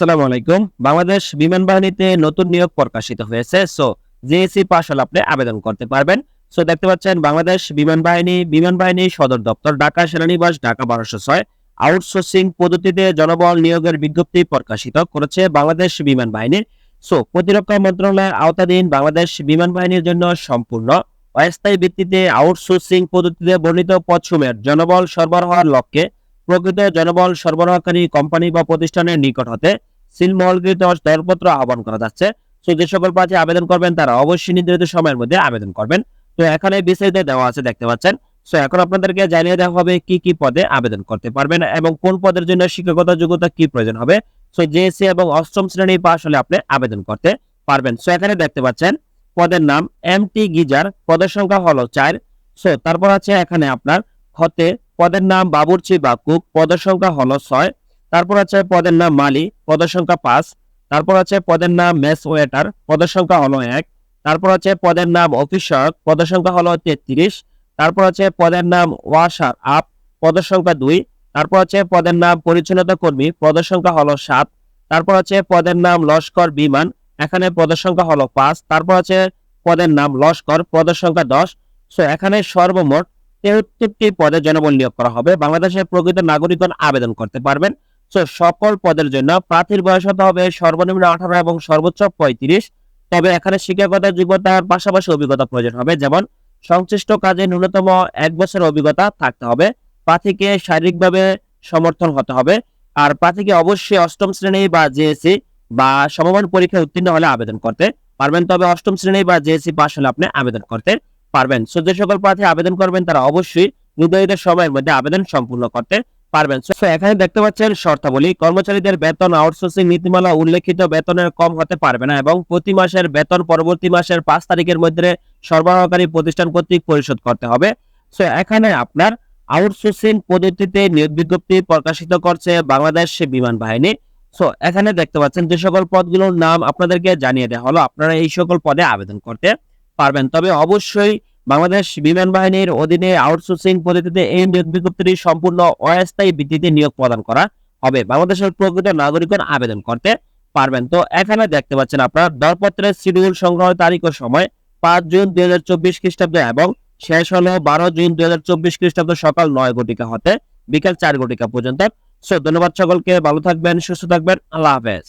আসসালামু আলাইকুম। বাংলাদেশ বিমান বাহিনীতে নতুন নিয়োগ প্রকাশিত হয়েছে, সো জেএসসি পাস হলে আপনি আবেদন করতে পারবেন। সো দেখতে পাচ্ছেন, বাংলাদেশ বিমান বাহিনী বিমান বাহিনী সদর দপ্তর, ঢাকা সেনানিবাস, ঢাকা বারোশো ছয় আউটসোর্সিং পদ্ধতিতে জনবল নিয়োগের বিজ্ঞপ্তি প্রকাশিত করেছে বাংলাদেশ বিমান বাহিনীর সো প্রতিরক্ষা মন্ত্রণালয়ের আওতাধীন বাংলাদেশ বিমান বাহিনীর জন্য সম্পূর্ণ অস্থায়ী ভিত্তিতে আউটসোর্সিং পদ্ধতিতে বর্ণিত পদসমূহের জনবল সরবরাহের লক্ষ্যে প্রকৃত জনবল সরবরাহকারী কোম্পানি বা প্রতিষ্ঠানের নিকট হতে সিলমহলকৃত দরপত্র আহ্বান করা যাচ্ছে। তো যে সকল প্রার্থী আবেদন করবেন, তারা অবশ্যই নির্ধারিত সময়ের মধ্যে আবেদন করবেন। তো এখানে বিস্তারিত দেওয়া আছে, দেখতে পাচ্ছেন। সো এখন আপনাদেরকে জানিয়ে দেওয়া হবে কি কি পদে আবেদন করতে পারবেন এবং কোন পদের জন্য শিক্ষাগত যোগ্যতা কি প্রয়োজন হবে। সো জেএসসি এবং অষ্টম শ্রেণি পাশ হলে আপনি আবেদন করতে পারবেন। সো এখানে দেখতে পাচ্ছেন, পদের নাম এম টি গিজার, পদের সংখ্যা হলো চার। সো তারপর আছে এখানে আপনার হতে পদের নাম বাবুর্চি বা কুক পদের সংখ্যা হলো ছয়। তারপর আছে পদের নাম মালি, পদের সংখ্যা পাঁচ। তারপর আছে পদের নাম মেস ওয়েটার, পদের সংখ্যা হলো এক। তারপর আছে পদের নাম অফিসক পদের সংখ্যা হলো তেত্রিশ। তারপর আছে পদের নাম ওয়াশার আপ, পদের সংখ্যা দুই। তারপর আছে পদের নাম পরিচ্ছন্নতা কর্মী, পদের সংখ্যা হলো সাত। তারপর আছে পদের নাম লস্কর বিমান, এখানে পদের সংখ্যা হলো পাঁচ। তারপর আছে পদের নাম লস্কর, পদের সংখ্যা দশ। সো এখানে সর্বমোট তেহত্তরটি পদে জনবল নিয়োগ করা হবে। বাংলাদেশের প্রকৃত নাগরিকগণ আবেদন করতে পারবেন। তো সকল পদের জন্য প্রার্থীর বয়স হতে হবে সর্বনিম্ন আঠারো এবং সর্বোচ্চ পঁয়ত্রিশ। তবে এখানে শিক্ষাগত যোগ্যতার পাশাপাশি অভিজ্ঞতা প্রয়োজন হবে। যেমন, সংশ্লিষ্ট কাজে ন্যূনতম এক বছর অভিজ্ঞতা থাকতে হবে। প্রার্থীকে শারীরিকভাবে সমর্থন হতে হবে। আর প্রার্থীকে অবশ্যই অষ্টম শ্রেণি বা জেএসসি বা সমমান পরীক্ষায় উত্তীর্ণ হলে আবেদন করতে পারবেন। তবে অষ্টম শ্রেণি বা জেএসসি পাস হলে আপনি আবেদন করতে পারবেন। সো সকল প্রার্থী আবেদন করবেন, তারা অবশ্যই নির্ধারিত সময়ের মধ্যে আবেদন সম্পূর্ণ করতে পারবেন। এখানে দেখতে পাচ্ছেন শর্তাবলী, কর্মচারীদের বেতন আউটসোর্সিং নীতিমালা উল্লেখিত বেতনের কম হতে পারবে না এবং প্রতি মাসের বেতন পরবর্তী মাসের পাঁচ তারিখের মধ্যে সরবরাহকারী প্রতিষ্ঠান কর্তৃক পরিশোধ করতে হবে। সো এখানে আপনার আউটসোর্সিং পদ্ধতিতে নিয়োগ বিজ্ঞপ্তি প্রকাশিত করছে বাংলাদেশ বিমান বাহিনী। সো এখানে দেখতে পাচ্ছেন যে সকল পদগুলোর নাম আপনাদেরকে জানিয়ে দেওয়া হলো। আপনারা এই সকল পদে আবেদন করতে পারবেন। তবে অবশ্যই বাংলাদেশ বিমান বাহিনীর অধীনে আউটসোর্সিং পদ্ধতিতে এই নিয়োগ বিজ্ঞপ্তিটি সম্পূর্ণ অস্থায়ী ভিত্তিতে নিয়োগ প্রদান করা হবে। বাংলাদেশের প্রকৃত নাগরিকগণ আবেদন করতে পারবেন। তো এখানে দেখতে পাচ্ছেন আপনার, দরপত্রের শিডিউল সংগ্রহ তারিখ ও সময় পাঁচ জুন দুই হাজার চব্বিশ খ্রিস্টাব্দ এবং শেষ হলো বারো জুন দুই হাজার চব্বিশ খ্রিস্টাব্দ সকাল নয় ঘটিকা হতে বিকাল চার ঘটিকা পর্যন্ত। সো ধন্যবাদ সকলকে, ভালো থাকবেন, সুস্থ থাকবেন, আল্লাহ হাফেজ।